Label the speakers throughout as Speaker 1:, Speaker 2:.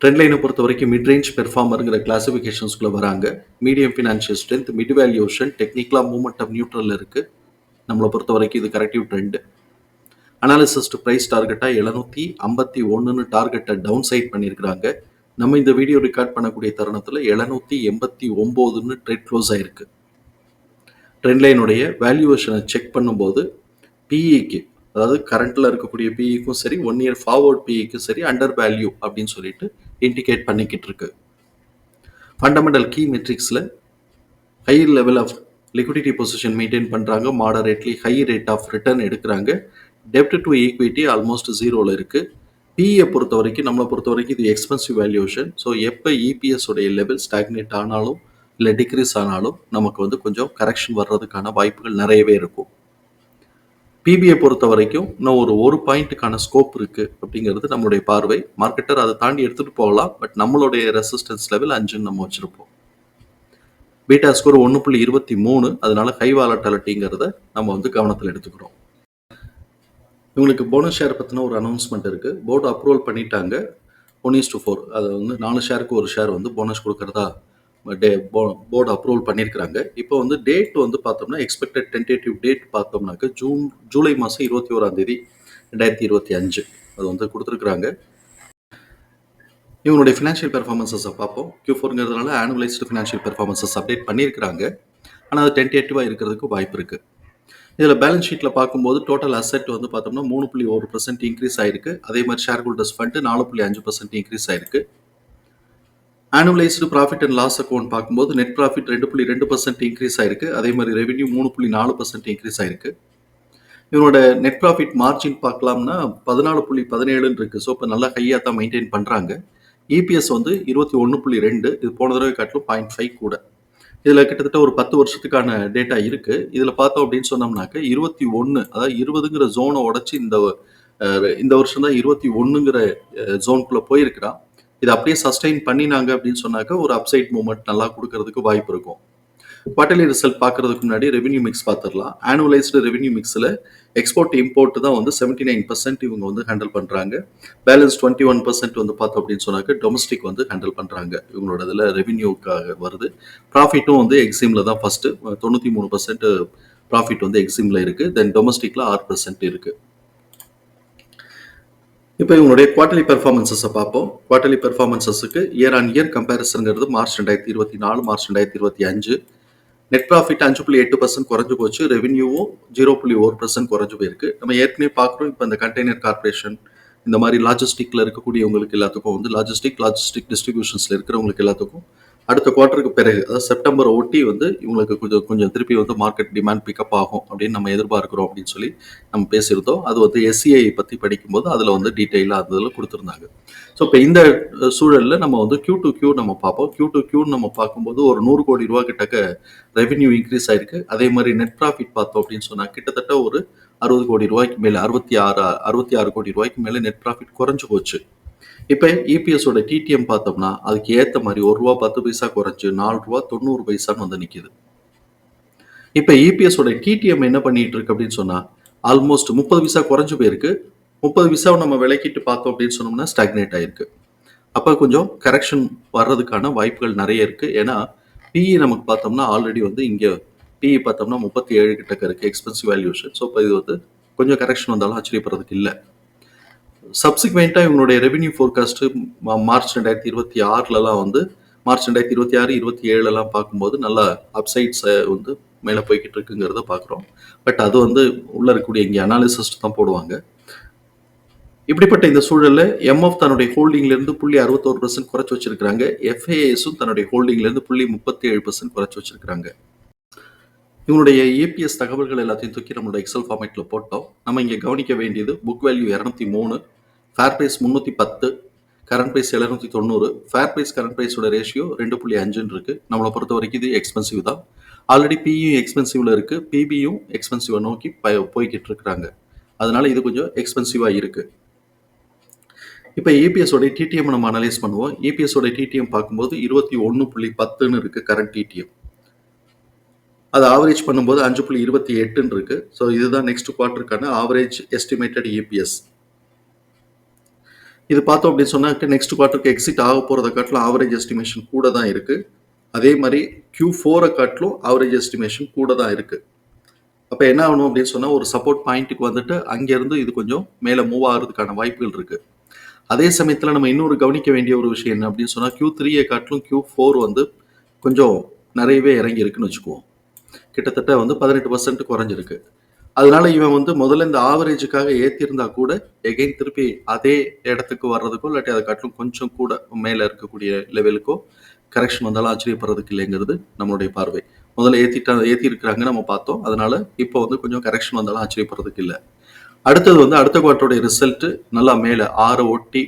Speaker 1: Trend லைனை பொறுத்த வரைக்கும் மிட் ரேஞ்ச் பெர்ஃபார்மருங்கிற கிளாசிஃபிகேஷன்ஸ்குள்ளே வராங்க. Medium financial strength mid valuation டெக்னிக்கலாக மூமெண்ட் ஆஃப் நியூட்ரலில் இருக்குது நம்மளை பொறுத்த வரைக்கும் இது கரெக்டிவ் ட்ரெண்டு அனாலிசிஸ்ட் ப்ரைஸ் டார்கெட்டாக எழுநூற்றி ஐம்பத்தி ஒன்றுன்னு டார்கெட்டை டவுன் சைட் பண்ணியிருக்கிறாங்க. நம்ம இந்த வீடியோ ரெக்கார்ட் பண்ணக்கூடிய தருணத்தில் எழுநூற்றி எண்பத்தி ஒம்போதுன்னு ட்ரெட் க்ளோஸ் ஆகிருக்கு ட்ரெண்ட் லைனுடைய வேல்யூவேஷனை செக் பண்ணும்போது பிஇக்கு அதாவது கரண்ட்டில் இருக்கக்கூடிய பிஇக்கும் சரி ஒன் இயர் ஃபார்வர்ட் பிஇக்கும் சரி அண்டர் வேல்யூ அப்படின்னு சொல்லிட்டு இண்டிகேட் பண்ணிக்கிட்டு இருக்கு. Fundamental key மெட்ரிக்ஸில் high level of liquidity position maintain பண்ணுறாங்க moderately high rate of return எடுக்கிறாங்க. டெப்ட் டு ஈக்விட்டி ஆல்மோஸ்ட் ஜீரோவில் இருக்குது பிஇயை பொறுத்த வரைக்கும் நம்மளை பொறுத்த வரைக்கும் இது எக்ஸ்பென்சிவ் வேல்யூஷன் ஸோ எப்போ இபிஎஸ் உடைய லெவல் ஸ்டாக்னேட் ஆனாலும் இல்லை டிக்ரீஸ் ஆனாலும் நமக்கு வந்து கொஞ்சம் கரெக்ஷன் வர்றதுக்கான வாய்ப்புகள் நிறையவே இருக்கும். பிபிஐ பொறுத்த வரைக்கும் இன்னும் ஒரு ஒரு பாயிண்ட்டுக்கான ஸ்கோப் இருக்குது அப்படிங்கிறது நம்மளுடைய பார்வை. மார்க்கெட்டர் அதை தாண்டி எடுத்துகிட்டு போகலாம். பட் நம்மளுடைய ரெசிஸ்டன்ஸ் லெவல் அஞ்சுன்னு நம்ம வச்சுருப்போம். பீட்டா ஸ்கோர் ஒன்று புள்ளி இருபத்தி மூணு. அதனால ஹை வாலட்டாலிட்டிங்கிறத நம்ம வந்து கவனத்தில் எடுத்துக்கிறோம். இவங்களுக்கு போனஸ் ஷேர் பற்றின ஒரு அனௌன்ஸ்மெண்ட் இருக்குது போர்டு அப்ரூவல் பண்ணிட்டாங்க. ஒன் இஸ் டு ஃபோர் அதை வந்து நாலு ஷேருக்கு ஒரு ஷேர் வந்து போனஸ் கொடுக்குறதா போர்டு அப்ரூவல் பண்ணியிருக்கிறாங்க இப்போ வந்து டேட் வந்து பார்த்தோம்னா எக்ஸ்பெக்டட் டென்டேட்டிவ் டேட் பார்த்தோம்னாக்க ஜூன் ஜூலை மாதம் இருபத்தி ஓராம் தேதி ரெண்டாயிரத்தி இருபத்தி அஞ்சு. அது வந்து கொடுத்துருக்குறாங்க. இவங்களுடைய ஃபினான்ஷியல் பெர்ஃபார்மன்ஸஸை பார்ப்போம். கியூ ஃபோருங்கிறதுனால ஆனுவலைஸ்டு ஃபினான்ஷியல் பெர்ஃபார்மன்ஸஸ் அப்டேட் பண்ணியிருக்கிறாங்க ஆனால் அது டென்டேட்டிவாக இருக்கிறதுக்கு வாய்ப்பு இருக்குது இதில் பேலன்ஸ் ஷீட்டில் பார்க்கும்போது டோட்டல் அசெட் வந்து பார்த்தோம்னா மூணு புள்ளி ஒரு பர்சன்ட் இன்க்ரீஸ் ஆயிருக்கு. அதே மாதிரி ஷேர் ஹோல்டர்ஸ் ஃபண்டு நாலு புள்ளி அஞ்சு பர்சன்ட் இன்க்ரீஸ் ஆயிருக்கு. Annualised profit and loss account பார்க்கும்போது நெட் ப்ராஃபிட் ரெண்டு புள்ளி ரெண்டு பர்சன்ட் இன்க்ரீஸ் ஆயிருக்கு. அதே மாதிரி ரெவென்யூ மூணு புள்ளி நாலு பர்சன்ட் இன்க்ரீஸ் ஆயிருக்கு. இவனோட நெட் ப்ராஃபிட் மார்ஜின் பார்க்கலாம்னா பதினாலு புள்ளி பதினேழுன்னு இருக்கு ஸோ இப்போ நல்லா ஹையாக தான் மெயின்டைன் பண்ணுறாங்க இபிஎஸ் வந்து இருபத்தி ஒன்று புள்ளி ரெண்டு. இது போன தடவை காட்டிலும் பாயிண்ட் ஃபைவ் கூட. இதில் கிட்டத்தட்ட ஒரு பத்து வருஷத்துக்கான டேட்டா இருக்குது இதில் பார்த்தோம் அப்படின்னு சொன்னோம்னாக்க இருபத்தி ஒன்று அதாவது இருபதுங்கிற ஜோனை உடச்சி இந்த இந்த வருஷம் தான் இருபத்தி ஒன்றுங்கிற ஜோனுக்குள்ளே போயிருக்கிறான். இது அப்படியே சஸ்டெயின் பண்ணினாங்க அப்படின்னு சொன்னாக்க ஒரு அப்சைட் மூவ்மெண்ட் நல்லா கொடுக்கறதுக்கு வாய்ப்பு இருக்கும். குவார்டர்லி ரிசல்ட் பார்க்கறதுக்கு முன்னாடி ரெவென்யூ மிக்ஸ் பார்த்துடலாம். ஆனுவலைஸ்டு ரெவென்யூ மிக்ஸில் எக்ஸ்போர்ட் இம்போர்ட் தான் வந்து செவன்டி நைன் பர்சன்ட் இவங்க வந்து ஹேண்டில் பண்ணுறாங்க பேலன்ஸ் டுவெண்ட்டி ஒன் பர்சன்ட் வந்து பார்த்தோம் அப்படின்னு சொன்னாக்க டொமஸ்டிக் வந்து ஹேண்டில் பண்ணுறாங்க இவங்களோட இதில் ரெவென்யூக்காக வருது. ப்ராஃபிட்டும் வந்து எக்ஸிமில் தான் ஃபஸ்ட்டு தொண்ணூற்றி மூணு பர்சன்ட் ப்ராஃபிட் வந்து எக்ஸிமில் இருக்குது தென் டொமஸ்டிக்கில் ஆறு பர்சன்ட் இருக்குது இப்போ இவங்களுடைய குவார்டர்லி பெர்ஃபார்மன்ஸஸை பார்ப்போம். குவார்டர்லி பெர்ஃபார்மன்ஸஸுக்கு இயர் ஆன் இயர் கம்பேரிசன்ங்கிறது மார்ச் ரெண்டாயிரத்தி இருபத்தி நாலு மார்ச் ரெண்டாயிரத்தி இருபத்தி அஞ்சு. நெட் ப்ராஃபிட் அஞ்சு புள்ளி எட்டு பர்சன்ட் குறைஞ்சு போச்சு. ரெவென்யூவும் ஜீரோ புள்ளி ஒரு பர்சன்ட் குறைஞ்சு போயிருக்கு. நம்ம ஏற்கனவே பார்க்குறோம் இப்போ இந்த கண்டெய்னர் கார்பரேஷன் இந்த மாதிரி லாஜிஸ்டிக்கில் இருக்கக்கூடியவங்களுக்கு எல்லாத்துக்கும் வந்து லாஜிஸ்டிக் லாஜிஸ்டிக் டிஸ்ட்ரிபியூஷன்ஸில் இருக்கிறவங்களுக்கு எல்லாத்துக்கும் அடுத்த குவார்ட்டருக்கு பிறகு அதாவது செப்டம்பர் ஒட்டி வந்து இவங்களுக்கு கொஞ்சம் கொஞ்சம் திருப்பி வந்து மார்க்கெட் டிமாண்ட் பிக்கப் ஆகும் அப்படின்னு நம்ம எதிர்பார்க்குறோம் அப்படின்னு சொல்லி நம்ம பேசியிருந்தோம். அது வந்து எஸ்சிஐ பற்றி படிக்கும்போது அதில் வந்து டீட்டெயிலாக அதில் கொடுத்துருந்தாங்க. ஸோ இப்போ இந்த சூழலில் நம்ம வந்து கியூ டு கியூ நம்ம பார்ப்போம். கியூ டு கியூன்னு நம்ம பார்க்கும்போது ஒரு நூறு கோடி ரூபா கிட்டக்க ரெவென்யூ இன்க்ரீஸ் ஆயிருக்கு. அதே மாதிரி நெட் ப்ராஃபிட் பார்த்தோம் அப்படின்னு சொன்னால் கிட்டத்தட்ட ஒரு அறுபது கோடி ரூபாய்க்கு மேலே அறுபத்தி ஆறு அறுபத்தி ஆறு கோடி ரூபாய்க்கு மேலே நெட் ப்ராஃபிட் குறைஞ்சு போச்சு. இப்போ இபிஎஸோட டிடிஎம் பார்த்தோம்னா அதுக்கு ஏற்ற மாதிரி ஒரு ரூபா பத்து பைசா குறைஞ்சு நாலு ரூபா தொண்ணூறு பைசான்னு வந்து நிற்கிது இப்போ இபிஎஸோட டிடிஎம் என்ன பண்ணிட்டு இருக்கு அப்படின்னு சொன்னா ஆல்மோஸ்ட் முப்பது பைசா குறைஞ்சு போயிருக்கு. முப்பது பைசாவை நம்ம விளக்கிட்டு பார்த்தோம் அப்படின்னு சொன்னோம்னா ஸ்டாக்னேட் ஆயிருக்கு. அப்போ கொஞ்சம் கரெக்ஷன் வர்றதுக்கான வாய்ப்புகள் நிறைய இருக்கு. ஏன்னா பிஇ நமக்கு பார்த்தோம்னா ஆல்ரெடி வந்து இங்கே பிஇ பார்த்தோம்னா முப்பத்தி ஏழு கிட்டக்க இருக்கு எக்ஸ்பென்சிவ் வேல்யூஷன் ஸோ இப்போ இது வந்து கொஞ்சம் கரெக்ஷன் வந்தாலும் ஆச்சரியப்படுறதுக்கு இல்லை. சப்சிக்வெண்ட்டாக இவங்களுடைய ரெவென்யூ ஃபோர்காஸ்ட்டு மார்ச் ரெண்டாயிரத்தி இருபத்தி ஆறுலலாம் வந்து மார்ச் ரெண்டாயிரத்தி இருபத்தி ஆறு இருபத்தி ஏழுலாம் பார்க்கும்போது நல்ல அப்சைட்ஸை வந்து மேலே போய்கிட்டு இருக்குங்கிறத பார்க்குறோம். பட் அது வந்து உள்ளே இருக்கக்கூடிய இங்கே அனாலிசிஸ்ட் தான் போடுவாங்க. இப்படிப்பட்ட இந்த சூழலில் எம்எஃப் தன்னுடைய ஹோல்டிங்லேருந்து புள்ளி அறுபத்தோரு பர்சன்ட் குறைச்சி வச்சிருக்கிறாங்க. எஃப்ஏஎஸும் தன்னுடைய ஹோல்டிங்லேருந்து புள்ளி முப்பத்தி ஏழு பர்சன்ட் குறைச்சி வச்சிருக்கிறாங்க. இவனுடைய ஏபிஎஸ் தகவல்கள் எல்லாத்தையும் தூக்கி நம்மளோட எக்ஸல் ஃபார்மேட்டில் போட்டோம். நம்ம இங்கே கவனிக்க வேண்டியது புக் வேல்யூ இரநூத்தி மூணு ஃபேர் ப்ரைஸ் முந்நூற்றி பத்து கரண்ட் ப்ரைஸ் எழுநூற்றி தொண்ணூறு. ஃபேர் ப்ரைஸ் கரண்ட் ப்ரைஸோட ரேஷியோ ரெண்டு புள்ளி அஞ்சுன்னு இருக்குது நம்மளை பொறுத்த வரைக்கும் இது எக்ஸ்பென்சிவ் தான். ஆல்ரெடி பியும் எக்ஸ்பென்சிவில் இருக்குது பிபியும் எக்ஸ்பென்சிவை நோக்கி போய்கிட்டு இருக்கிறாங்க. அதனால இது கொஞ்சம் எக்ஸ்பென்சிவாக இருக்குது இப்போ இபிஎஸோட டிடிஎம் நம்ம அனலைஸ் பண்ணுவோம். இபிஎஸோட டிடிஎம் பார்க்கும்போது இருபத்தி ஒன்று புள்ளி பத்துன்னு இருக்குது கரண்ட் டிடிஎம் அது ஆவரேஜ் பண்ணும்போது அஞ்சு புள்ளி இருபத்தி எட்டுன்னு இருக்குது ஸோ இதுதான் நெக்ஸ்ட் குவார்ட்டருக்கான ஆவரேஜ் எஸ்டிமேட்டட் இபிஎஸ் இது பார்த்தோம் அப்படின்னு சொன்னாக்க நெக்ஸ்ட் குவார்ட்டருக்கு எக்ஸிட் ஆக போகிறத காட்டிலும் ஆவரேஜ் எஸ்டிமேஷன் கூட தான் இருக்குது அதே மாதிரி கியூ ஃபோரை காட்டிலும் ஆவரேஜ் எஸ்டிமேஷன் கூட தான் இருக்குது அப்போ என்ன ஆகணும் அப்படின்னு சொன்னால் ஒரு சப்போர்ட் பாயிண்ட்டுக்கு வந்துட்டு அங்கேருந்து இது கொஞ்சம் மேலே மூவ் ஆகிறதுக்கான வாய்ப்புகள் இருக்குது அதே சமயத்தில் நம்ம இன்னொரு கவனிக்க வேண்டிய ஒரு விஷயம் என்ன அப்படின்னு சொன்னால் கியூ த்ரீயை காட்டிலும் கியூ ஃபோர் வந்து கொஞ்சம் நிறையவே இறங்கி இருக்குன்னு வச்சுக்குவோம். கிட்டத்தட்ட வந்து பதினெட்டு பர்சன்ட் குறைஞ்சிருக்கு. அதனால இவன் வந்து முதல்ல இந்த ஆவரேஜுக்காக ஏற்றிருந்தா கூட எகைன் திருப்பி அதே இடத்துக்கு வர்றதுக்கோ இல்லாட்டி அதை காட்டிலும் கொஞ்சம் கூட மேலே இருக்கக்கூடிய லெவலுக்கோ கரெக்ஷன் வந்தாலும் ஆச்சரியப்படுறதுக்கு இல்லைங்கிறது நம்மளுடைய பார்வை. முதல்ல ஏற்றிட்டா ஏற்றி இருக்கிறாங்க நம்ம பார்த்தோம். அதனால இப்போ வந்து கொஞ்சம் கரெக்ஷன் வந்தாலும் ஆச்சரியப்படுறதுக்கு இல்லை. அடுத்தது வந்து அடுத்த குவார்ட்டருடைய ரிசல்ட் நல்லா மேலே ஆறை ஒட்டி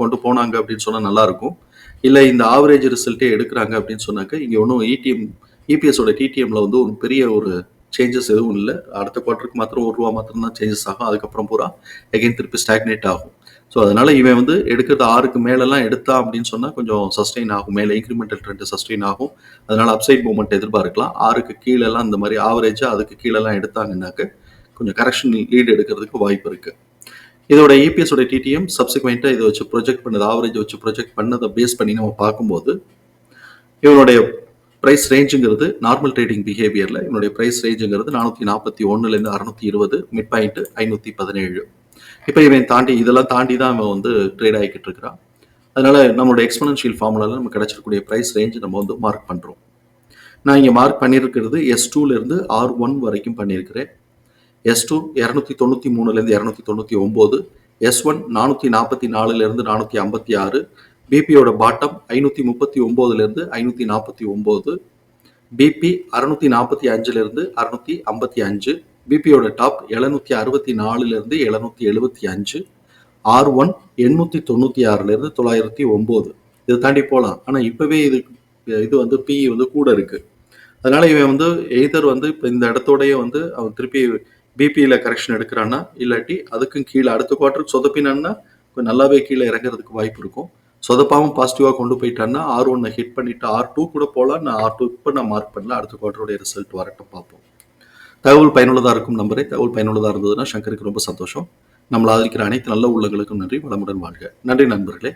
Speaker 1: கொண்டு போனாங்க அப்படின்னு சொன்னால் நல்லா இருக்கும். இல்லை இந்த ஆவரேஜ் ரிசல்ட்டே எடுக்கிறாங்க அப்படின்னு சொன்னாக்க இங்கே ஒன்றும் இடிஎம் இபிஎஸோட டிடிஎம்ல வந்து ஒரு பெரிய ஒரு சேஞ்சஸ் எதுவும் இல்லை. அடுத்த குவார்ட்டருக்கு மாத்திரம் ஒரு ரூபா மாத்திரம் தான் சேஞ்சஸ் ஆகும். அதுக்கப்புறம் பூரா எகைன் திருப்பி ஸ்டாக்னேட் ஆகும். ஸோ அதனால இவன் வந்து எடுக்கிறது ஆறுக்கு மேலெல்லாம் எடுத்தா அப்படின்னு சொன்னால் கொஞ்சம் சஸ்டெயின் ஆகும். மேலே இன்க்ரிமெண்டல் ட்ரெண்ட் சஸ்டெயின் ஆகும். அதனால அப்சைட் மூவ்மெண்ட் எதிர்பார்க்கலாம். ஆறுக்கு கீழெல்லாம் இந்த மாதிரி ஆவரேஜாக அதுக்கு கீழெல்லாம் எடுத்தாங்கன்னாக்க கொஞ்சம் கரெக்ஷன் லீடு எடுக்கிறதுக்கு வாய்ப்பு இருக்கு. இதோட இபிஎஸோட டிடிஎம் சப்சிக்வெண்ட்டாக இதை வச்சு ப்ரொஜெக்ட் பண்ணது ஆவரேஜ் வச்சு ப்ரொஜெக்ட் பண்ணதை பேஸ் பண்ணி நம்ம பார்க்கும்போது இவனுடைய ப்ரைஸ் ரேஞ்சுங்கிறது நார்மல் ட்ரேடிங் பிஹேவியரில் என்னுடைய ப்ரைஸ் ரேஞ்சுங்கிறது நானூற்றி நாற்பத்தி ஒன்றுலேருந்து அறநூற்றி இருபது மிட் பாயிண்ட் ஐநூற்றி பதினேழு. இப்போ இவன் தாண்டி இதெல்லாம் தாண்டி தான் அவன் வந்து ட்ரேட் ஆகிக்கிட்டு இருக்கிறான். அதனால் நம்மளோட எக்ஸ்பனன்ஷியல் ஃபார்முலாவில் நம்ம கிடச்சிருக்கக்கூடிய ப்ரைஸ் ரேஞ்ச் நம்ம வந்து மார்க் பண்ணுறோம் நான் இங்கே மார்க் பண்ணியிருக்கிறது எஸ் டூலேருந்து ஆர் ஒன் வரைக்கும் பண்ணியிருக்கிறேன். எஸ் டூ இரநூத்தி தொண்ணூற்றி மூணுலேருந்து இரநூத்தி தொண்ணூற்றி ஒம்பது எஸ் ஒன் நானூற்றி நாற்பத்தி நாலுலேருந்து நானூற்றி ஐம்பத்தி ஆறு பிபியோட பாட்டம் ஐநூற்றி முப்பத்தி ஒம்போதுலேருந்து ஐநூற்றி நாற்பத்தி ஒம்பது பிபி அறுநூத்தி நாற்பத்தி அஞ்சுலேருந்து அறுநூத்தி ஐம்பத்தி அஞ்சு பிபியோட டாப் எழுநூத்தி அறுபத்தி நாலுலேருந்து எழுநூத்தி எழுபத்தி அஞ்சு ஆர் ஒன் எண்ணூற்றி தொண்ணூற்றி ஆறுலேருந்து தொள்ளாயிரத்தி ஒம்பது. இதை தாண்டி போகலாம். ஆனால் இப்போவே இது இது வந்து பி வந்து கூட இருக்குது அதனால் இவன் வந்து எய்தர் வந்து இப்போ இந்த இடத்தோடயே வந்து அவன் திருப்பி பிபியில் கரெக்ஷன் எடுக்கிறான்னா இல்லாட்டி அதுக்கும் கீழே அடுத்த குவார்ட்டருக்கு சொதப்பினான்னா கொஞ்சம் நல்லாவே கீழே இறங்குறதுக்கு வாய்ப்பு இருக்கும். சொதப்பாவும் பாசிட்டிவாக கொண்டு போயிட்டான்னா ஆர் ஒன்னை ஹிட் பண்ணிவிட்டு ஆர் டூ கூட போகலாம் நான் ஆர் டூ இப்போ நான் மார்க் பண்ணல. அடுத்த குவார்டருடைய ரிசல்ட் வரட்டும் பார்ப்போம். தகவல் பயனுள்ளதாக இருக்கும் நம்பரே. தகவல் பயனுள்ளதாக இருந்ததுன்னா சங்கருக்கு ரொம்ப சந்தோஷம். நம்மளை ஆதரிக்கிற அனைத்து நல்ல உள்ளங்களுக்கும் நன்றி. வளமுடன் வாழ்க. நன்றி நண்பர்களே.